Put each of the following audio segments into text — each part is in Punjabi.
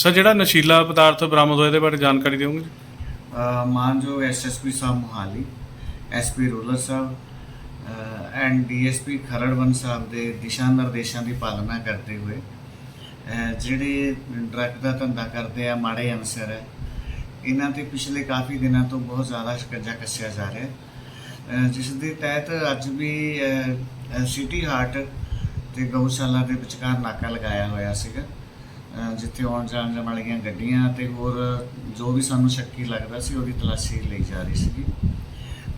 ਸਰ ਜਿਹੜਾ ਨਸ਼ੀਲਾ ਪਦਾਰਥ ਬਰਾਮਦ ਹੋਇਆ ਇਹਦੇ ਬਾਰੇ ਜਾਣਕਾਰੀ ਦਿਓਗੇ ਜੀ? ਅ, ਮਾਨਯੋਗ ਐਸਐਸਪੀ ਸਾਹਿਬ ਮੁਹਾਲੀ ਐਸਪੀ ਰੋਲਰ ਸਾਹਿਬ ਐਂਡ ਡੀਐਸਪੀ ਖਰੜਵੰਨ ਸਾਹਿਬ ਦੇ ਦਿਸ਼ਾ ਨਿਰਦੇਸ਼ਾਂ ਦੀ ਪਾਲਣਾ ਕਰਦੇ ਹੋਏ ਅ, ਜਿਹੜੇ ਡਰੱਗ ਦਾ ਧੰਦਾ ਕਰਦੇ ਆ ਮਾੜੇ ਅਨਸਰ ਹੈ ਇਹਨਾਂ ਤੇ ਪਿਛਲੇ ਕਾਫੀ ਦਿਨਾਂ ਤੋਂ ਬਹੁਤ ਜ਼ਿਆਦਾ ਸ਼ਿਕੰਜਾ ਕੱਸਿਆ ਜਾ ਰਿਹਾ ਹੈ। ਅ, ਜਿਸ ਦੇ ਤਹਿਤ ਅੱਜ ਵੀ ਸਿਟੀ ਹਾਰਟ ਤੇ ਗਊਸ਼ਾਲਾ ਦੇ ਵਿਚਕਾਰ ਨਾਕਾ ਲਗਾਇਆ ਹੋਇਆ ਸੀਗਾ। ਜਿੱਥੇ ਆਉਣ ਜਾਣ ਵਾਲੀਆਂ ਗੱਡੀਆਂ ਤੇ ਹੋਰ ਜੋ ਵੀ ਸਾਨੂੰ ਸ਼ੱਕੀ ਲੱਗਦਾ ਸੀ ਉਹਦੀ ਤਲਾਸ਼ੀ ਲਈ ਜਾ ਰਹੀ ਸੀਗੀ।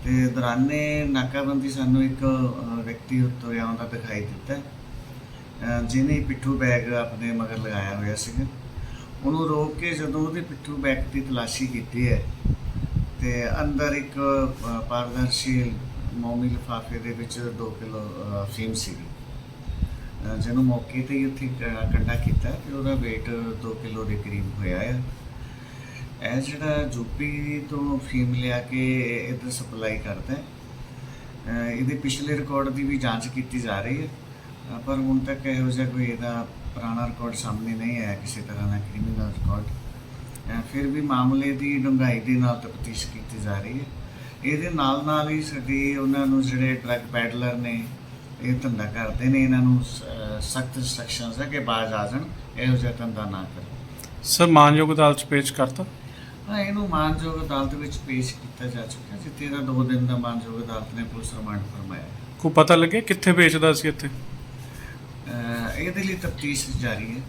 ਤੇ ਦੌਰਾਨੇ ਨਾਕਾਬੰਦੀ ਸਾਨੂੰ ਇੱਕ ਅ, ਵਿਅਕਤੀ ਤੁਰਿਆ ਆਉਂਦਾ ਦਿਖਾਈ ਦਿੱਤਾ। ਜਿਹਨੇ ਪਿੱਠੂ ਬੈਗ ਆਪਣੇ ਮਗਰ ਲਗਾਇਆ ਹੋਇਆ ਸੀਗਾ। ਉਹਨੂੰ ਰੋਕ ਕੇ ਜਦੋਂ ਉਹਦੇ ਪਿੱਠੂ ਬੈਗ ਦੀ ਤਲਾਸ਼ੀ ਕੀਤੀ ਹੈ ਤੇ ਅੰਦਰ ਇੱਕ ਪਾਰਦਰਸ਼ੀ ਮੋਮੀ ਲਿਫਾਫੇ ਦੇ ਵਿੱਚ 2 ਕਿਲੋ ਫੀਮ ਅਫੀਮ ਸੀਗੀ। ਜਿਹਨੂੰ ਮੌਕੇ ਤੇ ਹੀ ਉੱਥੇ ਕ- ਕੰਡਾ ਕੀਤਾ ਤੇ ਉਹਦਾ weight 2 ਕਿਲੋ ਦੇ ਕਰੀਬ ਹੋਇਆ ਹੈ ਇਹ ਜਿਹੜਾ ਯੂਪੀ ਤੋਂ ਫੀਮ ਲਿਆ ਕੇ ਇੱਧਰ ਸਪਲਾਈ ਕਰਦਾ ਹੈ ਇਹਦੇ ਪਿਛਲੇ ਰਿਕਾਰਡ ਦੀ ਵੀ ਜਾਂਚ ਕੀਤੀ ਜਾ ਰਹੀ ਹੈ। ਪਰ ਹੁਣ ਤੱਕ ਇਹੋ ਜਿਹਾ ਕੋਈ ਇਹਦਾ ਪੁਰਾਣਾ ਰਿਕਾਰਡ ਸਾਹਮਣੇ ਨਹੀਂ ਆਇਆ ਕਿਸੇ ਤਰ੍ਹਾਂ ਦਾ ਕ੍ਰਿਮੀਨਲ ਰਿਕਾਰਡ ਫਿਰ ਵੀ ਮਾਮਲੇ ਦੀ ਡੂੰਘਾਈ ਦੇ ਨਾਲ ਤਫਤੀਸ਼ ਕੀਤੀ ਜਾ ਰਹੀ ਹੈ। ਇਹਦੇ ਨਾਲ ਨਾਲ ਹੀ ਸਾਡੀ ਉਹਨਾਂ ਨੂੰ ਜਿਹੜੇ ਡਰੱਗ ਪੈਡਲਰ ਨੇ ਇਹ ਧੰਦਾ ਕਰਦੇ ਨੇ ਇਹਨਾਂ ਨੂੰ ਸਖਤ ਇੰਸਟਰਕਸ਼ਨਸ ਹੈ ਕਿ ਬਾਜ਼ ਆ ਜਾਣ ਇਹੋ ਜਿਹਾ ਧੰਦਾ ਨਾ ਕਰਨ ਸਰ ਮਾਨਯੋਗ ਅਦਾਲਤ ਚ ਪੇਸ਼ ਕਰਤਾ? ਹਾਂ ਇਹਨੂੰ ਮਾਨਯੋਗ ਅਦਾਲਤ ਵਿੱਚ ਪੇਸ਼ ਕੀਤਾ ਜਾ ਚੁੱਕਾ ਜਿੱਥੇ ਇਹਦਾ 2 ਦਿਨ ਦਾ ਮਾਨਯੋਗ ਅਦਾਲਤ ਨੇ ਪੁਲਿਸ ਰਿਮਾਂਡ ਫਰਮਾਇਆ। ਕੋਈ ਪਤਾ ਲੱਗਿਆ ਕਿੱਥੇ ਵੇਚਦਾ ਸੀ ਇੱਥੇ? ਇਹਦੇ ਲਈ ਤਫਤੀਸ਼ ਜਾਰੀ ਹੈ।